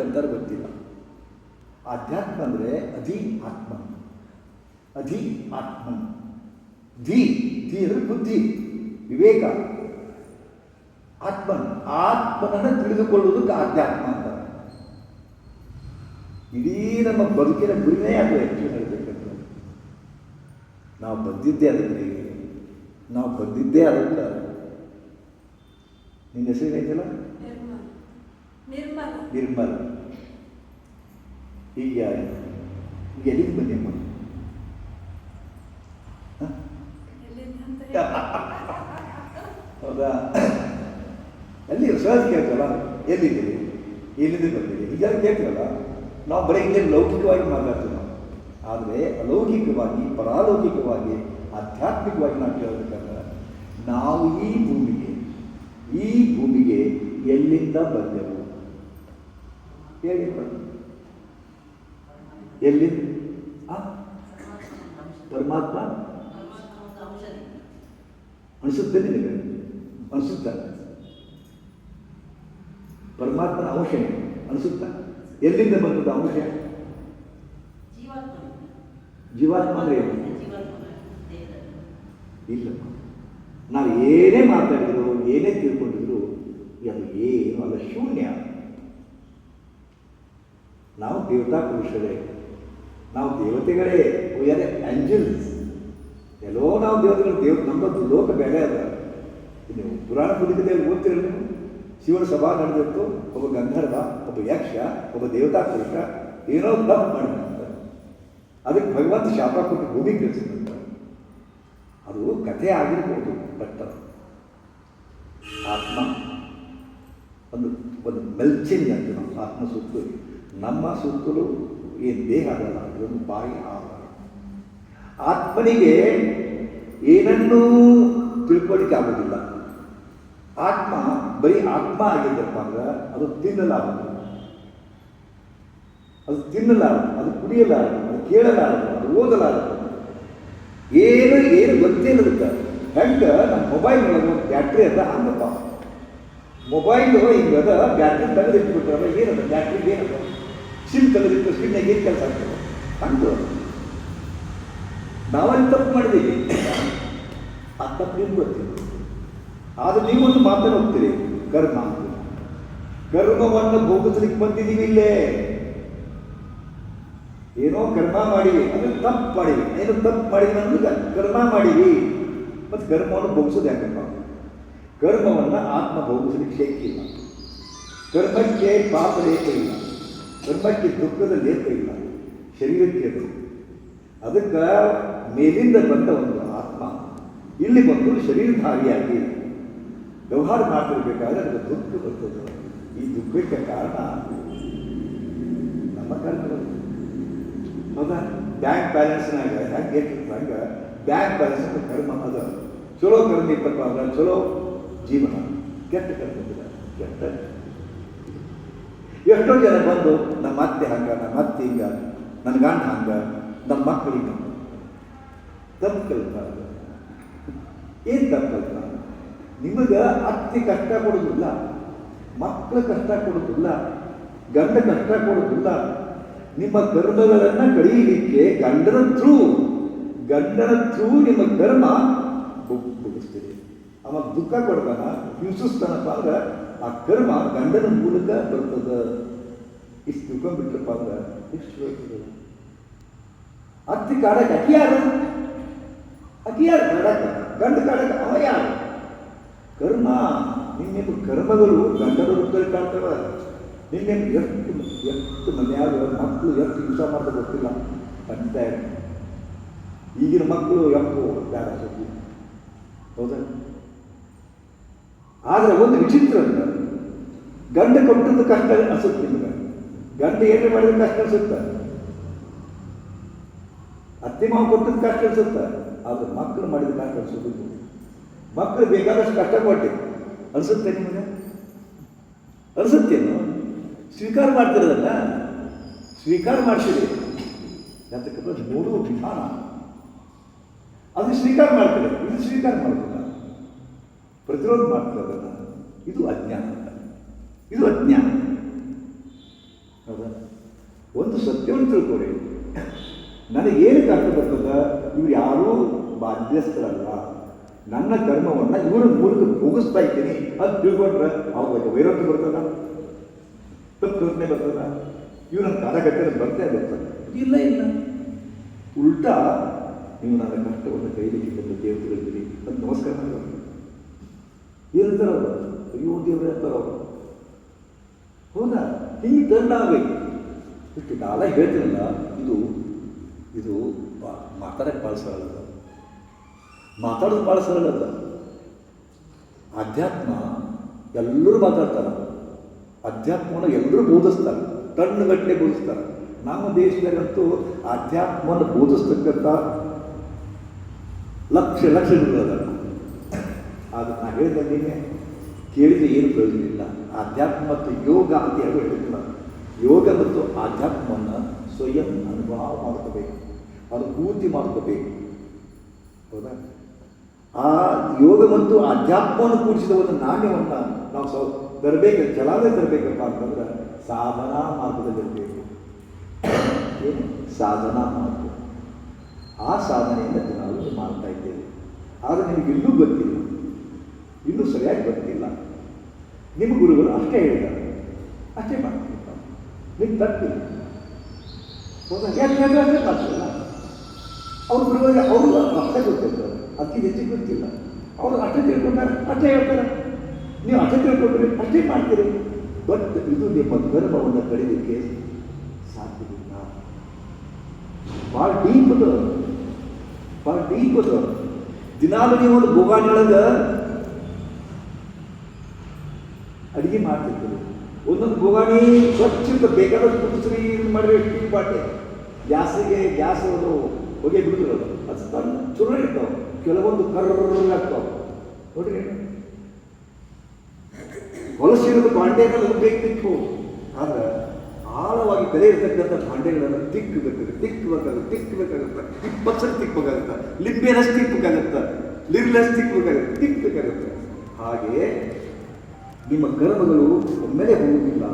ಅಂತಾರೆ ಗೊತ್ತಿಲ್ಲ. ಆಧ್ಯಾತ್ಮ ಅಂದರೆ ಅಧಿ ಆತ್ಮ. ಅಧಿ ಆತ್ಮ. ಧಿ ಧಿ ಅಂದರೆ ಬುದ್ಧಿ, ವಿವೇಕ. ಆತ್ಮನ್, ಆತ್ಮನನ್ನು ತಿಳಿದುಕೊಳ್ಳುವುದಕ್ಕೆ ಆಧ್ಯಾತ್ಮ ಅಂತ. ಇಡೀ ನಮ್ಮ ಬದುಕಿನ ಗುರಿನೇ ಅದು ಹೆಚ್ಚು ಹೇಳಬೇಕಂತ. ನಾವು ಬಂದಿದ್ದೇ ಅದಕ್ಕೆ ನಾವು ಬಂದಿದ್ದೇ ಅದಕ್ಕೆ ನಿನ್ನ ಹೆಸರು ಏನೈತಲ್ಲ ನಿರ್ಮಲ. ಈಗ ಈಗ ಎಲ್ಲಿಗೆ ಬಂದಮ್ಮ ಹೌದಾ? ಎಲ್ಲಿ ಸಹಜ ಕೇಳ್ತಲ್ಲ ಎಲ್ಲಿದ್ದೀರಿ? ಎಲ್ಲಿದ್ದು ಬಂದಿದೆ ಈಗ ಕೇಳ್ತೀವಲ್ಲ ನಾವು ಬರೀ ಇಲ್ಲಿ ಲೌಕಿಕವಾಗಿ ಮಾತಾಡ್ತೀವಿ ನಾವು. ಆದರೆ ಅಲೌಕಿಕವಾಗಿ ಪರಾಲೌಕಿಕವಾಗಿ ಆಧ್ಯಾತ್ಮಿಕವಾಗಿ ನಾವು ಕೇಳಬೇಕಂದ್ರೆ ನಾವು ಈ ಭೂಮಿಗೆ ಈ ಭೂಮಿಗೆ ಎಲ್ಲಿಂದ ಬಂದೆವು? ಹೇಳಿ ಎಲ್ಲಿ? ಪರಮಾತ್ಮ? ಅನಿಸುತ್ತೆ ನಿಮಗೆ ಅನಿಸುತ್ತ? ಪರಮಾತ್ಮನ ಅಂಶ ಅನಿಸುತ್ತ? ಎಲ್ಲಿಂದ ಬಂದದ ಅಂಶ ಜೀವಾತ್ಮ ಅಂದ್ರೆ ಇಲ್ಲ. ನಾವು ಏನೇ ಮಾತಾಡಿದ್ರು, ಏನೇ ತಿಳ್ಕೊಂಡಿದ್ರು, ಅದು ಏನು? ಅಲ್ಲ ಶೂನ್ಯ. ದೇವತಾ ಪುರುಷರೇ, ನಾವು ದೇವತೆಗಳೇ ಯಾರೇ ಆಂಜಲ್ಸ್ ಎಲ್ಲೋ ನಾವು ದೇವತೆಗಳು, ದೇವ ನಮ್ಮದು ಲೋಕ ಬೇರೆ ಅದ. ನೀವು ಪುರಾಣ ಪುರಾಣದಲ್ಲಿ ಓದ್ತಿರಲ್ಲ ನೀವು? ಶಿವನ ಸಭಾ ನಡೆದಿತ್ತು, ಒಬ್ಬ ಗಂಧರ್ವ, ಒಬ್ಬ ಯಕ್ಷ, ಒಬ್ಬ ದೇವತಾ ಪುರುಷ, ಏನೋ ತಪ್ಪು ಮಾಡಿದಂತ. ಅದಕ್ಕೆ ಭಗವಂತ ಶಾಪ ಕೊಟ್ಟು ಭೂಮಿ ಕಳಿಸಿದಂತ. ಅದು ಕಥೆ ಆಗಿರ್ಬೋದು ಬಟ್ ಆತ್ಮ. ಒಂದು ಒಂದು ಮೆಲ್ಚಿಂಗ್ ಅಂತ ನಾವು ಆತ್ಮ ಸುತ್ತಲೂ ನಮ್ಮ ಸುತ್ತಲೂ ಏನು ದೇಹ ಅದಲ್ಲ ಅದೊಂದು ಬಾಯಿ ಆಹಾರ. ಆತ್ಮನಿಗೆ ಏನನ್ನೂ ತಿಳ್ಕೊಳ್ಳಿಕ್ಕೆ ಆಗೋದಿಲ್ಲ. ಆತ್ಮ, ಬರೀ ಆತ್ಮ ಆಗಿದ್ದಪ್ಪ ಅಂದ್ರೆ ಅದು ತಿನ್ನಲಾರದು. ಅದು ತಿನ್ನಲಾರದು, ಅದು ಕುಡಿಯಲಾರದು, ಅದು ಕೇಳಲಾರದು, ಅದು ಓದಲಾರದು. ಏನು ಏನು ಗೊತ್ತಿಲ್ಲದಕ್ಕೆ ಹೆಂಗೆ ನಮ್ಮ ಮೊಬೈಲ್ ಒಳಗೆ ಬ್ಯಾಟ್ರಿ ಅದ ಹಂಗಪ್ಪ ಮೊಬೈಲ್ ಹಿಂಗದ ಬ್ಯಾಟ್ರಿ ತೆಗೆದಿಟ್ಬಿಟ್ರೆ ಏನದ? ಬ್ಯಾಟ್ರಿ ಏನದ ಸಿಮ್ ತೆಗೆದಿಟ್ಟು ಸಿಮ್ನಾಗ ಏನು ಕೆಲಸ ಆಗ್ತದೆ. ಹಂಗೆ ನಾವಲ್ಲಿ ತಪ್ಪು ಮಾಡಿದ್ದೀವಿ. ಆ ತಪ್ಪು ನಿಮ್ಗೆ ಗೊತ್ತಿಲ್ಲ. ಆದ್ರೆ ನೀವೊಂದು ಮಾತನ್ನು ಹೋಗ್ತೀರಿ ಕರ್ಮ. ಕರ್ಮವನ್ನು ಭೋಗಿಸ್ಲಿಕ್ಕೆ ಬಂದಿದ್ದೀವಿ ಇಲ್ಲೇ. ಏನೋ ಕರ್ಮ ಮಾಡಿವಿ ಅಂದ್ರೆ ತಪ್ಪು ಮಾಡಿವಿ ಏನೋ ತಪ್ಪು ಮಾಡಿದ್ವಿ ಅಂದ್ರೆ ಕರ್ಮ ಮಾಡಿವಿ ಮತ್ತು ಕರ್ಮವನ್ನು ಭೋಗಿಸೋದು ಯಾಕಪ್ಪ? ಕರ್ಮವನ್ನು ಆತ್ಮ ಭೋಗಿಸ್ಲಿಕ್ಕೆ ಶಕ್ತಿ ಇಲ್ಲ. ಕರ್ಮಕ್ಕೆ ಪಾಪ ರೇಖೆ ಇಲ್ಲ? ಕರ್ಮಕ್ಕೆ ದುಃಖದ ಲೇಪ ಇಲ್ಲ. ಶರೀರಕ್ಕೆ ಅದು. ಅದಕ್ಕೆ ಮೇಲಿಂದ ಬಂದ ಒಂದು ಆತ್ಮ. ಇಲ್ಲಿ ಬಂದು ಶರೀರಧಾರಿಯಾಗಿ ವ್ಯವಹಾರ ಮಾಡ್ತಿರ್ಬೇಕಾದ್ರೆ ಅದಕ್ಕೆ ದುಃಖ ಬರ್ತದೆ. ಈ ದುಃಖಕ್ಕೆ ಕಾರಣ ನಮ್ಮ ಕಾರಣ ಹೌದಾ? ಬ್ಯಾಂಕ್ ಬ್ಯಾಲೆನ್ಸ್ನಾಗ ಹೆಂಗೆ ಇರ್ತದೆ ಹಂಗೆ ಬ್ಯಾಂಕ್ ಬ್ಯಾಲೆನ್ಸ್ ಕರ್ಮ. ಅದ ಚಲೋ ಕರ್ಮ ಇತ್ತಪ್ಪ ಅಂದ್ರೆ ಚಲೋ ಜೀವನ. ಕೆಟ್ಟ ಕರ್ಮ ಕೆಟ್ಟ ಎಷ್ಟೋ ಜನ ಬಂದು, ನಮ್ಮ ಅತ್ತೆ ಹಂಗ, ನಮ್ಮ ಅತ್ತೆ ಹಿಂಗ ನನ್ನ ಗಂಡ ಹಂಗ ನಮ್ಮ ಮಕ್ಕಳು ಹಿಂಗ. ತಪ್ಪು ಕಲ್ತಾರ ಏನು ತಪ್ಪು ಕಲ್ತಾರ ನಿಮಗೆ ಅತ್ತೆ ಕಷ್ಟ ಕೊಡೋದಿಲ್ಲ ಮಕ್ಕಳು ಕಷ್ಟ ಕೊಡೋದಿಲ್ಲ, ಗಂಡ ಕಷ್ಟ ಕೊಡೋದಿಲ್ಲ. ನಿಮ್ಮ ಕರ್ಮಗಳನ್ನು ಕಳೀಲಿಕ್ಕೆ ಗಂಡನ ಥ್ರೂ ಗಂಡನ ಥ್ರೂ ನಿಮ್ಮ ಕರ್ಮ ಮುಗಿಸ್ತೀರಿ ಅವ ದುಃಖ ಕೊಡ್ತಾನ ಹಿಂಸಿಸ್ತಾನಪ್ಪ ಅಂದ್ರೆ ಆ ಕರ್ಮ ಗಂಡನ ಮೂಲಕ ಬರ್ತದ. ಇಷ್ಟು ಬಿಟ್ರಪ್ಪ ಅಂದ್ರೆ ಇಷ್ಟು ಬರ್ತದೆ ಅತ್ತಿ ಕಾಡಕ್ಕೆ ಅಕ್ಕಿ ಯಾರು? ಅಕ್ಕಿ ಗಂಡ ಕಾಡಕ್ಕೆ ಅವ ಯಾರು? ಕರ್ಮ. ನಿನ್ನೆ ಕರ್ಮಗಳು ಗಂಡನ ರೂಪದಲ್ಲಿ ಕಾಡ್ತವೆ ನಿನ್ನೆ ಎಷ್ಟು ಎಷ್ಟು ಮನೆಯಾಗ ಮಕ್ಕಳು ಎಷ್ಟು ಹಿಂಸ ಮಾಡ್ತಾ ಗೊತ್ತಿಲ್ಲ. ಖಂಡಿತ ಈಗಿನ ಮಕ್ಕಳು ಎಪ್ಪು ಬೇಡ ಸುದ್ದಿ ಹೌದಾ? ಆದರೆ ಒಂದು ವಿಚಿತ್ರ ಅಂತ. ಗಂಡ ಕೊಟ್ಟದ್ದು ಕಷ್ಟ ಅನಿಸುತ್ತಿಲ್ಲ ಗಂಡ ಏನೇ ಮಾಡಿದ್ರೆ ಕಷ್ಟ ಅನಿಸುತ್ತ. ಅತ್ತೆ ಮಾವು ಕೊಟ್ಟದ್ದು ಕಷ್ಟ ಅನಿಸುತ್ತ. ಆದ್ರೆ ಮಕ್ಕಳು ಮಾಡಿದ ಕಷ್ಟ ಅನಿಸೋದಿಲ್ಲ ಮಕ್ಕಳು ಬೇಕಾದಷ್ಟು ಕಷ್ಟ ಕೊಟ್ಟೆ. ಅನಿಸುತ್ತೆ ನಿಮಗೆ? ಅನಿಸುತ್ತೇನು ಸ್ವೀಕಾರ ಮಾಡ್ತಿರೋದಲ್ಲ? ಸ್ವೀಕಾರ ಮಾಡಿಸಿದೆ ಯಾತಕ್ಕಂದ್ರೆ ನೋಡುವ ವಿಧಾನ. ಅದು ಸ್ವೀಕಾರ ಮಾಡ್ತಾರೆ. ಇದು ಸ್ವೀಕಾರ ಮಾಡೋದಿಲ್ಲ ಪ್ರತಿರೋಧ ಮಾಡ್ತಾರಲ್ಲ ಇದು ಅಜ್ಞಾನ. ಇದು ಅಜ್ಞಾನ. ಹೌದಾ? ಒಂದು ಸತ್ಯವನ್ನು ತಿಳ್ಕೊಳ್ಳಿ ನನಗೇನು ಕಷ್ಟ ಬರ್ತದ? ಇವ್ರು ಯಾರೂ ಬಾಧ್ಯಸ್ಥರಲ್ಲ. ನನ್ನ ಕರ್ಮವನ್ನು ಇವರ ಮೂಲಕ ಭೋಗಿಸ್ತಾ ಇದ್ದೀನಿ. ಅದು ತಿಳ್ಕೊಂಡ್ರೆ ಅವಾಗ ವೈರೋಗ್ಯ ಬರ್ತದ? ತಪ್ಪು ಯೋಚನೆ ಬರ್ತದ? ಇವ್ರು ನನ್ನ ಬರ್ತೇ ಬರ್ತದೆ ಇಲ್ಲ ಇಲ್ಲ. ಉಲ್ಟಾ ನೀವು ನನ್ನ ಕಷ್ಟವನ್ನು ಕೈಲಿಕ್ಕೆ ಬಂದು ದೇವತೆಗಳಿದ್ದೀರಿ ಅದು ನಮಸ್ಕಾರ ಮಾಡೋದು ಏನಂತಾರ ಅವರು ಅಯ್ಯೋ, ದೇವ್ರೆ ಅಂತಾರ ಅವರು. ಹೌದಾ? ಹಿಂಗೆ ದಂಡ ಆಗಬೇಕು. ಇಷ್ಟು ಕಾಲ ಹೇಳ್ತೀನಲ್ಲ, ಇದು ಇದು ಮಾತಾಡಕ್ಕೆ ಭಾಳ ಸರಳ ಅದ. ಮಾತಾಡೋದು ಭಾಳ ಸರಳ ಅದ. ಅಧ್ಯಾತ್ಮ ಎಲ್ಲರೂ ಮಾತಾಡ್ತಾರೆ. ಅಧ್ಯಾತ್ಮವನ್ನು ಎಲ್ಲರೂ ಬೋಧಿಸ್ತಾರೆ. ಗಟ್ಟಲೆ ಬೋಧಿಸ್ತಾರೆ. ನಮ್ಮ ದೇಶದಾಗಂತೂ ಅಧ್ಯಾತ್ಮವನ್ನು ಬೋಧಿಸ್ತಕ್ಕಂಥ ಲಕ್ಷ ಲಕ್ಷ ಜನಗಳದ ಆದ್ರೆ ನಾನು ಹೇಳಿದ ನಿನ್ನೆ, ಕೇಳಿದ್ರೆ ಏನು ಪ್ರಯೋಜನ ಇಲ್ಲ. ಆಧ್ಯಾತ್ಮ ಮತ್ತು ಯೋಗ ಅಂತ ಯಾರು ಹೇಳಿಲ್ಲ ಯೋಗ ಮತ್ತು ಆಧ್ಯಾತ್ಮವನ್ನು ಸ್ವಯಂ ಅನುಭವ ಮಾಡ್ಕೋಬೇಕು. ಅನುಭೂತಿ ಮಾಡ್ಕೋಬೇಕು. ಹೌದಾ? ಆ ಯೋಗ ಮತ್ತು ಆಧ್ಯಾತ್ಮವನ್ನು ಕೂಡಿಸಿದ ಒಂದು ನಾಣ್ಯವನ್ನು ನಾವು ಸೌ, ತರಬೇಕು ಚಲಾವಣೆ ತರಬೇಕಪ್ಪ ಅಂತಂದ್ರೆ ಸಾಧನಾ ಮಾರ್ಗದಲ್ಲಿರಬೇಕು ಏನು? ಸಾಧನಾ ಮಾರ್ಗ. ಆ ಸಾಧನೆಯಿಂದ ನಾವು ಮಾಡ್ತಾ ಇದ್ದೇವೆ. ಆದರೆ ನಿಮಗೆ ಇನ್ನೂ ಗೊತ್ತಿಲ್ಲ. ಇನ್ನೂ ಸರಿಯಾಗಿ ಬರ್ತಿಲ್ಲ. ನಿಮ್ಮ ಗುರುಗಳು ಅಷ್ಟೇ ಹೇಳಿದ್ದಾರೆ. ಅಷ್ಟೇ ಮಾಡ್ತೀವಿ ನಿಮ್ಗೆ ತಪ್ಪಿಲ್ಲ ಯಾಕೆ ಅಷ್ಟೇ ಮಾಡ್ತಿಲ್ಲ ಅವ್ರ ಗುರುಗಳಿಗೆ ಅವರು ಅಷ್ಟೇ ಗೊತ್ತಿರ್ತಾರೆ ಅತಿ ಹೆಚ್ಚಿಗೆ ಗೊತ್ತಿಲ್ಲ. ಅವರು ಅಷ್ಟೇ ತಿಳ್ಕೊಂಡಾರೆ ಅಷ್ಟೇ ಹೇಳ್ತಾರೆ. ನೀವು ಅಷ್ಟೇ ತಿಳ್ಕೊಂಡ್ರಿ ಅಷ್ಟೇ ಮಾಡ್ತೀರಿ. ಬಟ್ ಇದು ನಿಮ್ಮ ಗರ್ಭವನ್ನು ಕಡಿಲಿಕ್ಕೆ ಸಾಧ್ಯವಿಲ್ಲ. ಭಾಳ ಡೀಪ್ ಅದು. ಭಾಳ ಡೀಪ್ ಅದು. ದಿನಾಲು ನೀವು ಒಂದು ಒಳಗೆ ಅಡಿಗೆ ಮಾಡ್ತಿರ್ತೀರಿ ಒಂದೊಂದು ಬೋಗಾಣಿ ಸ್ವಚ್ಛ ಬೇಕಾದಷ್ಟು ಇದು ಮಾಡಿರಿ ಟೀ ಬಾಟೆ ಗ್ಯಾಸಿಗೆ ಗ್ಯಾಸ್ ಅವರು ಹೊಗೆ ಬಿಡುದಿರೋದು ಅದು. ತನ್ನ ಚಲೋ ಇರ್ತಾವೆ. ಕೆಲವೊಂದು ಕರ್ರಾಗ್ತಾವ ನೋಡ್ರಿ. ಹೊಲಸಿರೋದು ಬಾಂಡೆಗಳು ಬೇಕಿತ್ತು. ಆದ್ರೆ ಆಳವಾಗಿ ಬೆಲೆ ಇರ್ತಕ್ಕಂಥ ಬಾಂಡೆಗಳನ್ನು ತಿಕ್ಕಬೇಕಾಗುತ್ತೆ ತಿಕ್ಕಬೇಕಾಗುತ್ತೆ ತಿಕ್ಕಬೇಕಾಗುತ್ತೆ ಇಪ್ಪತ್ತು ತಿಕ್ಕಬೇಕಾಗುತ್ತೆ ಲಿಂಬೆನಸ್ ತಿಕ್ಕಬೇಕಾಗುತ್ತೆ ಲಿರ್ಲೆಸ್ ತಿಕ್ಕಬೇಕಾಗುತ್ತೆ ತಿಕ್ಕಬೇಕಾಗುತ್ತೆ ಹಾಗೆ ನಿಮ್ಮ ಕರ್ಮಗಳು ಒಮ್ಮೆಲೆ ಹೋಗುವುದಿಲ್ಲ.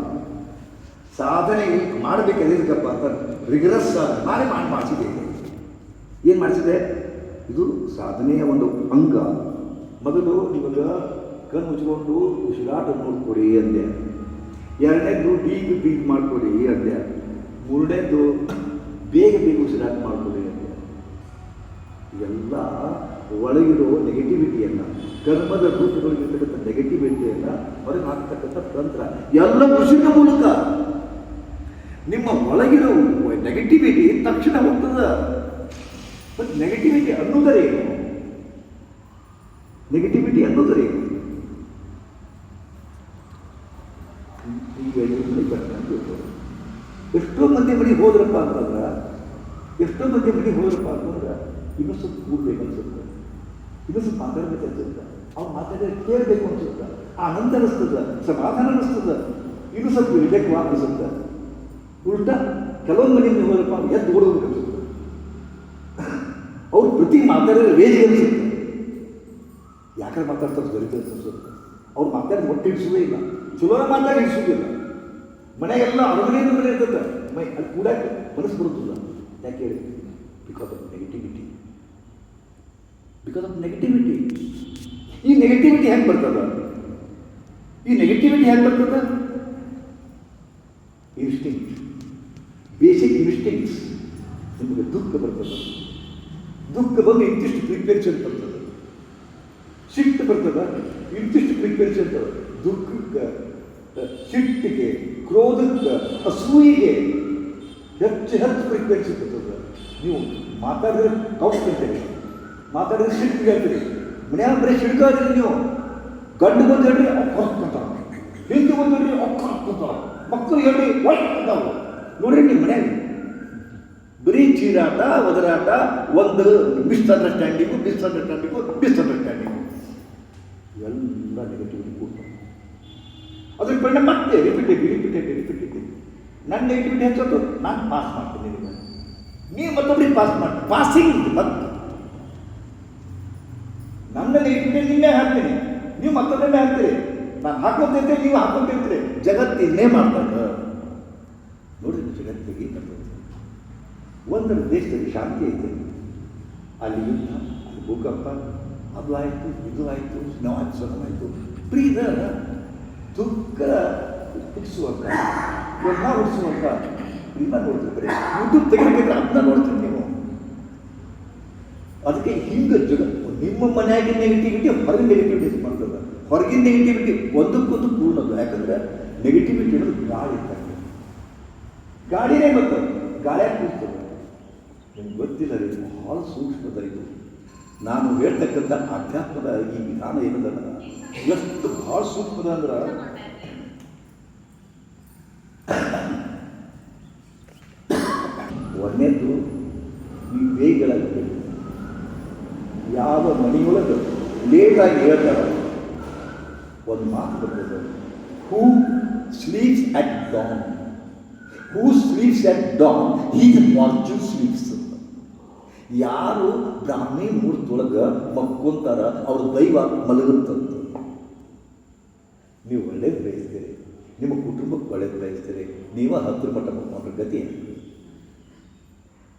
ಸಾಧನೆ ಮಾಡಬೇಕಾದಿದ್ದಪ್ಪ ಅಂತ ರಿಗರಸ್ ನಾನೇ ಮಾಡಿ ಮಾಡಿಸಿದೆ ಏನು ಮಾಡಿಸಿದೆ ಇದು ಸಾಧನೆಯ ಒಂದು ಅಂಗ. ಮೊದಲು ನಿಮಗೆ ಕಣ್ಣು ಮುಚ್ಕೊಂಡು ಉಸಿರಾಟ ನೋಡ್ಕೊಡಿ ಅಂದೆ. ಎರಡನೇದು ಬೀಗ್ ಬೀಗ್ ಮಾಡ್ಕೊಡಿ ಅಂದೆ. ಮೂರನೇದು ಬೇಗ ಬೇಗ ಉಸಿರಾಟ ಮಾಡ್ಕೊಡಿ ಅಂದೆ. ಇವೆಲ್ಲ ಒಳಗಿರೋ ನೆಗೆಟಿವಿಟಿಯನ್ನು ಕರ್ಮದ ರೂಪದೊಳಗಿರ್ತಕ್ಕಂಥ ನೆಗೆಟಿವಿಟಿಯನ್ನು ಹೊರಗೆ ಹಾಕ್ತಕ್ಕಂಥ ತಂತ್ರ. ಎಲ್ಲ ಕೃಷಿಯ ಮೂಲಕ. ನಿಮ್ಮ ಒಳಗಿರೋ ನೆಗೆಟಿವಿಟಿ ತಕ್ಷಣ ಹೋಗ್ತದ. ಬಟ್ ನೆಗೆಟಿವಿಟಿ ಅನ್ನೋದರೇನು ನೆಗೆಟಿವಿಟಿ ಅನ್ನೋದರೇನು ಎಷ್ಟೋ ಮಂದಿ ಮನೆಗೆ ಹೋದ್ರಪ್ಪ ಅಂತಂದ್ರೆ, ಎಷ್ಟೋ ಮಂದಿ ಮನೆಗೆ ಹೋದ್ರಪ್ಪ ಅಂತಂದ್ರೆ ಇನ್ನೂ ಸ್ವಲ್ಪ ಕೂಡ್ಬೇಕು ಅನ್ಸುತ್ತೆ. ಇನ್ನೂ ಸ್ವಲ್ಪ ಅನ್ಸುತ್ತೆ. ಅವ್ರು ಮಾತಾಡಿದ್ರೆ ಕೇಳಬೇಕು ಅನ್ಸುತ್ತೆ ಆನಂದ ಅನಿಸ್ತದ, ಸಮಾಧಾನ ಅನಿಸ್ತದ. ಇದು ಸ್ವಲ್ಪ ಇರಬೇಕು ಅನಿಸುತ್ತೆ ಉಲ್ಟಾ ಕೆಲವೊಂದು ಮನೆಯಿಂದ ಹೋದಪ್ಪ ಎದ್ದು ಓಡೋದು ಅನಿಸುತ್ತೆ ಅವ್ರು ಪ್ರತಿ ಮಾತಾಡಿದ್ರೆ ರೇಜ್ ಅನಿಸುತ್ತೆ. ಯಾಕಂದ್ರೆ ಮಾತಾಡ್ತಾರೆ ದೊರೆತ ಅನ್ಸುತ್ತೆ. ಅವ್ರು ಮಾತಾಡಿದ ಒಟ್ಟು ಇಡಿಸೋದೇ ಇಲ್ಲ. ಚಲೋ ಮಾತಾಡಿ ಇಡಿಸೋದಿಲ್ಲ ಮನೆಗೆಲ್ಲ ಅರಮನೆಯಿಂದ ಮನೆ ಇರ್ತದೆ. ಮೈ ಅಲ್ಲಿ ಕೂಡ ಮನಸ್ಸು ಬರುತ್ತಿಲ್ಲ ಯಾಕೆ ಹೇಳಿ? Because of negativity because of negativity ಈ ನೆಗೆಟಿವಿಟಿ ಹೆಂಗೆ ಬರ್ತದ? ಈ ನೆಗೆಟಿವಿಟಿ ಹೆಂಗೆ ಬರ್ತದ? ಇನ್ಸ್ಟಿಂಕ್ಟ್ ಬೇಸಿಕ್ ಇನ್ಸ್ಟಿಂಕ್ಟ್ಸ್ ನಿಮಗೆ ದುಃಖ ಬರ್ತದೆ. ದುಃಖ ಬಂದು ಇಂತಿಷ್ಟು ಫ್ರೀಕ್ವೆನ್ಸಿ ಅಂತ ಬರ್ತದೆ. ಸಿಟ್ಟು ಬರ್ತದ? ಇಂತಿಷ್ಟು ಫ್ರೀಕ್ವೆನ್ಸಿ ಅಂತ. ದುಃಖಕ್ಕೆ ಸಿಟ್ಟಿಗೆ, ಕ್ರೋಧಕ್ಕೆ ಅಸೂಯಿಗೆ ಹೆಚ್ಚು ಹೆಚ್ಚು ಫ್ರೀಕ್ವೆನ್ಸಿ ಬರ್ತದೆ. ನೀವು ಮಾತಾಡಿದ್ರೆ ಕೌಶ್ ಅಂತೀರಿ. ಮಾತಾಡಿದ್ರೆ ಸಿಟ್ಟಿಗೆ ಹೇಳ್ತೀರಿ ಮನ್ಯಾಗ ಬರೀ ಸಿಡ್ಕಾದ್ರಿ ನೀವು ಗಂಡು ಬಂದು ಹೇಳಿ ಹೊರಕೊಂತಾವ ಹಿಂದೆ ಬಂದು ಹೇಳಿ ಹೊಕ್ಕೊಂತಾವ. ಮಕ್ಕಳು ಹೇಳಿ ಒಳ್ಕೊಂತಾವ ನೋಡ್ರಿ ನಿಮ್ಮ ಮನ್ಯಾಗ. ಬರೀ ಚೀರಾಟ, ಒದರಾಟ, ಒಂದು ಮಿಸ್ಅಂಡರ್ಸ್ಟ್ಯಾಂಡಿಂಗು ಮಿಸ್ಅಂಡರ್ಸ್ಟ್ಯಾಂಡಿಂಗು ಮಿಸ್ಅಂಡರ್ಸ್ಟ್ಯಾಂಡಿಂಗು ಎಲ್ಲ ನೆಗೆಟಿವಿಟಿ ಕೂಡ ಅದ್ರ ಪರಿಣಾಮ ಮತ್ತೆ ರಿಪೀಟೆಡ್ ರಿಪೀಟ್ ರಿಪೀಟೆಡ್ ನನ್ನ ನೆಗೆಟಿವಿಟಿ ಹೆಚ್ಚೋದು ನಾನು ಪಾಸ್ ಮಾಡ್ತೀನಿ. ನೀವು ಮತ್ತೊಬ್ಬರಿಗೆ ಪಾಸ್ ಮಾಡಿ ಪಾಸಿಂಗ್ ಮತ್ತೆ. ನನ್ನ ನೆಗೆಟಿವಿಟಿ ನಿನ್ನೆ ಹಾಕ್ತೀನಿ. ನೀವು ಮತ್ತೊಮ್ಮೆ ಹಾಕ್ತೀರಿ. ನಾನು ಹಾಕೋತಿರ್ತೀರಿ ನೀವು ಹಾಕೊಂತಿರ್ತೀರಿ ಜಗತ್ತು ಇನ್ನೇ ಮಾಡ್ತಾರೆ ಜಗತ್ತಿಗೆ ಕಂಡು ಒಂದು ದೇಶದಲ್ಲಿ ಶಾಂತಿ ಐತೆ. ಅಲ್ಲಿ ಯುದ್ಧ, ಅಲ್ಲಿ ಭೂಕಂಪ, ಅದು ಆಯಿತು, ಇದು ಆಯಿತು ನೋವಾಯ್ತು ಸ್ವತಮಾಯಿತು ಪ್ರೀತ ದುಃಖ ಹುಟ್ಟಿಸುವಂತ ಎಲ್ಲ ಹುಟ್ಟಿಸುವಂತ. ಪ್ರೀತ ನೋಡ್ತಿರ್ತಾರೆ ಯೂಟ್ಯೂಬ್ ತೆಗಿಬೇಕಾದ್ರೆ ಅದನ್ನ ನೋಡ್ತೀರಿ ನೀವು. ಅದಕ್ಕೆ ಹಿಂದೆ ಜಗ ನಿಮ್ಮ ಮನೆಯಾಗಿನ ನೆಗೆಟಿವಿಟಿ ಹೊರಗಿನ ನೆಗೆಟಿವಿಟಿ ಮಾಡ್ತದೆ. ಹೊರಗಿನ ನೆಗೆಟಿವಿಟಿ ಒಂದಕ್ಕೊಂದು ಪೂರ್ಣದು ಯಾಕಂದ್ರೆ ನೆಗೆಟಿವಿಟಿ ಅನ್ನೋದು ಗಾಳಿ ಇದ್ದಂಗೆ ಗಾಳಿನೇ ಗೊತ್ತ. ಗಾಳಿಯಾಗಿ ಕೂರ್ತದೆ ನಿಮ್ಗೆ ಗೊತ್ತಿಲ್ಲ ರೀ, ಬಹಳ ಸೂಕ್ಷ್ಮದ ಇದು ನಾನು ಹೇಳ್ತಕ್ಕಂಥ ಆಧ್ಯಾತ್ಮದ ಈ ವಿಧಾನ ಏನದಲ್ಲ ಎಷ್ಟು ಬಹಳ ಸೂಕ್ಷ್ಮದ ಅಂದ್ರೆ ಒಂದೇದು ಈ ವೇಗಗಳಲ್ಲಿ ಯಾವ ಮನೆಯೊಳಗೆ ಲೇಟಾಗಿ ಹೇಳ್ತಾರ ಒಂದು ಮಾತು ಬರ್ತದೆ. Who sleeps at dawn who sleeps at dawn ಹೀಗೆ ಫಾರ್ಚೂನ್ ಸ್ಲೀಪ್ಸ್ ಯಾರು ಬ್ರಾಹ್ಮಿ ಮುಹೂರ್ತೊಳಗೆ ಮಕ್ಕೊಂತಾರ ಅವ್ರ ದೈವ ಮಲಗುತ್ತಂತ ನೀವು ಒಳ್ಳೇದು ಬಯಸ್ತೀರಿ. ನಿಮ್ಮ ಕುಟುಂಬಕ್ಕೆ ಒಳ್ಳೇದು ಬಯಸ್ತೀರಿ. ನೀವು ಹತ್ತಿರ ಮಟ್ಟ ಮಕ್ಕೊಂಡ್ರ ಗತಿ?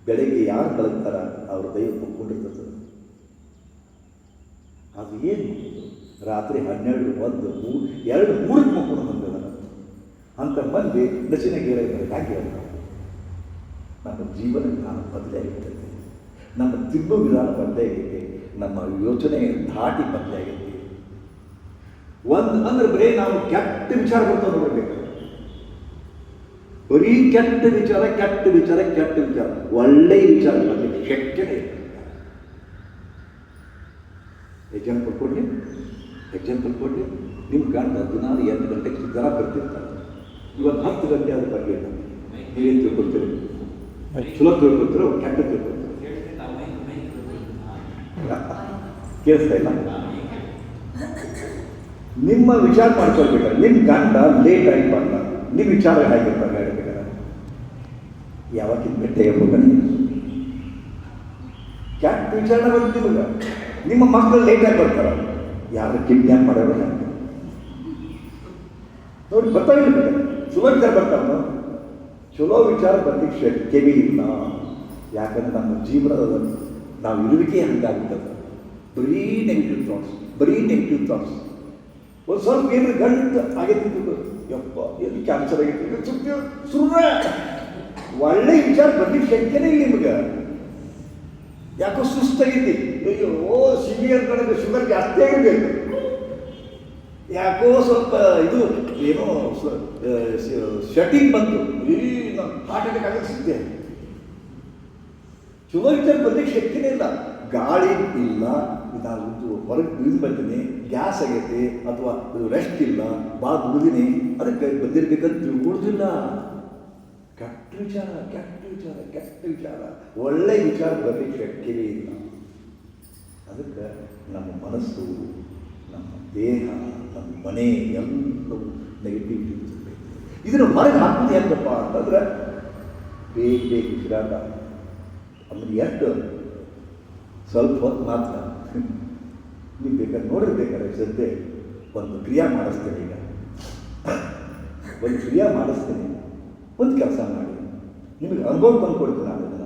ಬೆಳಗ್ಗೆ ಯಾರು ಮಲಗ್ತಾರ, ಅವ್ರ ದೈವ ಮಕ್ಕೊಂಡಿರ್ತದೆ ಅದು ಏನು? ರಾತ್ರಿ ಹನ್ನೆರಡು ಒಂದು ಮೂರು ಎರಡು ಮೂರಕ್ಕೆ ಮಕ್ಕಳು ಬಂದದ ಅಂತ ಮಂದಿ ನಚಿನ ಗೇರ ಹಾಗೆ. ನಮ್ಮ ಜೀವನ ವಿಧಾನ ಬದಲಾಗಿರ್ತದೆ ನಮ್ಮ ತಿಂಬು ವಿಧಾನ ಬದಲಾಗಿದೆ ನಮ್ಮ ಯೋಚನೆ ಧಾಟಿ ಬದಲಾಗಿದೆ ಒಂದು ಅಂದ್ರೆ ಬರೀ ನಾವು ಕೆಟ್ಟ ವಿಚಾರ ಬರ್ತಾವ ನೋಡಬೇಕು ಬರೀ ಕೆಟ್ಟ ವಿಚಾರ ಕೆಟ್ಟ ವಿಚಾರ ಕೆಟ್ಟ ವಿಚಾರ. ಒಳ್ಳೆಯ ವಿಚಾರ ಬರಲಿಕ್ಕೆ ಶಕ್ಯನೇ ಇಲ್ಲ ಎಕ್ಸಾಂಪಲ್ ಕೊಡಲಿ ಎಕ್ಸಾಂಪಲ್ ಕೊಡಲಿ ನಿಮ್ಮ ಗಂಡ ದಿನಾಲು ಎಂಟು ಗಂಟೆಗೆ ಜ್ವರ ಬರ್ತಿರ್ತಾರೆ ಇವತ್ತು ಹತ್ತು ಗಂಟೆ ಅದ್ರ ಬಗ್ಗೆ ನೀವೇನು ತಿಳ್ಕೊಳ್ತೀರಿ? ಚಲೋ ತಿಳ್ಕೊಳ್ತೀರೋ? ಕೆಟ್ಟ ತಿಳ್ಕೊಳ್ತೀರೋ. ಕೇಳಿಸ್ತಾ ಇಲ್ಲ? ನಿಮ್ಮ ವಿಚಾರ ಮಾಡ್ಕೊಳ್ಬೇಕಾರೆ ನಿಮ್ಮ ಗಂಡ ಲೇಟ್ ಆಗಿ ಬಂದ ನಿಮ್ಮ ವಿಚಾರ ಹೇಗಿರ್ತಾರೆ ಹೇಳ್ಬೇಕಾದ್ರೆ? ಯಾವತ್ತಿನ ಬೆಟ್ಟೆ ಹೋಗಲಿ. ಕೆಟ್ಟ ವಿಚಾರ ಬಂತು ನಿಮಗೆ. ನಿಮ್ಮ ಮಕ್ಕಳು ಲೇಟಾಗಿ ಬರ್ತಾರೆ. ಯಾರು ಕಿಡ್ನ್ಯಾಪ್ ಮಾಡೋರು ನೋಡಿ ನೋಡಿ ಬರ್ತಾವಿಲ್ಲ ಚಲೋ ವಿಚಾರ ಬರ್ತಾವ ಚಲೋ ವಿಚಾರ ಬರ್ಲಿಕ್ಕೆ ಶಕ್ಯವೇ ಇಲ್ಲ. ಯಾಕಂದ್ರೆ ನಮ್ಮ ಜೀವನದ ನಾವು ಇರುವಿಕೆ ಹಂಗಾಗುತ್ತದೆ ಬರೀ ನೆಗೆಟಿವ್ ಥಾಟ್ಸ್ ಬರೀ ನೆಗೆಟಿವ್ ಥಾಟ್ಸ್ ಒಂದು ಸ್ವಲ್ಪ ಏನು ಗಂಟು ಆಗೈತಿ ತಿಳ್ಕೊ. ಯಪ್ಪ, ಎಲ್ಲಿ ಕ್ಯಾನ್ಸರ್ ಆಗೈತಿ ಸುತ್ತ ಸುಳ್ಳ ಒಳ್ಳೆ ವಿಚಾರ ಬರ್ಲಿಕ್ಕೆ ಶಕ್ಯನೇ ಇಲ್ಲ ನಿಮಗೆ. ಯಾಕೋ ಸುಸ್ತಾಗೈತಿ ಅಯ್ಯೋ ಸಿವಿಯರ್ ಕಡೆಗೆ ಶುಗರ್ ಜಾಸ್ತಿ ಇರಬೇಕು. ಯಾಕೋ ಸ್ವಲ್ಪ ಇದು ಏನೋ ಶಟಿಂಗ್ ಬಂತು. ಹಾರ್ಟ್ ಅಟ್ಯಾಕ್ ಆಗಕ್ಕೆ ಸಿದ್ದೆ ಶುಗರ್ ವಿಚಾರ ಬರ್ಲಿಕ್ಕೆ ಶಕ್ತಿನೇ ಇಲ್ಲ. ಗಾಳಿ ಇಲ್ಲ ನಾನು ಹೊರಗೆ ಇಳಿದು ಬರ್ತೀನಿ ಗ್ಯಾಸ್ ಆಗೈತೆ, ಅಥವಾ ರೆಸ್ಟ್ ಇಲ್ಲ ಭಾಳ ಉಳಿದಿನಿ ಅದಕ್ಕೆ ಬಂದಿರ್ಬೇಕಂತ ತಿಳ್ಕೊಳ್ತಿಲ್ಲ ಕೆಟ್ಟ ವಿಚಾರ ಕೆಟ್ಟ ವಿಚಾರ ಕೆಟ್ಟ ವಿಚಾರ. ಒಳ್ಳೆ ವಿಚಾರ ಬರಲಿಕ್ಕೆ ಶಕ್ತಿಯೇ ಇಲ್ಲ. ಅದಕ್ಕೆ ನಮ್ಮ ಮನಸ್ಸು, ನಮ್ಮ ದೇಹ, ನಮ್ಮ ಮನೆ ಎಲ್ಲವೂ ನೆಗೆಟಿವಿಟಿ ಇದನ್ನು ಹೊರಗೆ ಹಾಕೋದು ಯಾಕಪ್ಪ ಅಂತಂದ್ರೆ ಬೇಗ ಬೇಗ ಉಸಿರಾಟ ಎಷ್ಟು ಸ್ವಲ್ಪ ಹೊತ್ತು ಮಾತ್ರ. ನೀವು ಬೇಕಾದ್ರೆ ನೋಡಿರ್ಬೇಕಾದ್ರೆ ಜೊತೆ ಒಂದು ಕ್ರಿಯಾ ಮಾಡಿಸ್ತೇನೆ ಈಗ. ಒಂದು ಕ್ರಿಯಾ ಮಾಡಿಸ್ತೀನಿ. ಒಂದು ಕೆಲಸ ಮಾಡಿ. ನಿಮಗೆ ಅನುಭವ ತಂದು ಕೊಡ್ತೀನಿ ನಾನು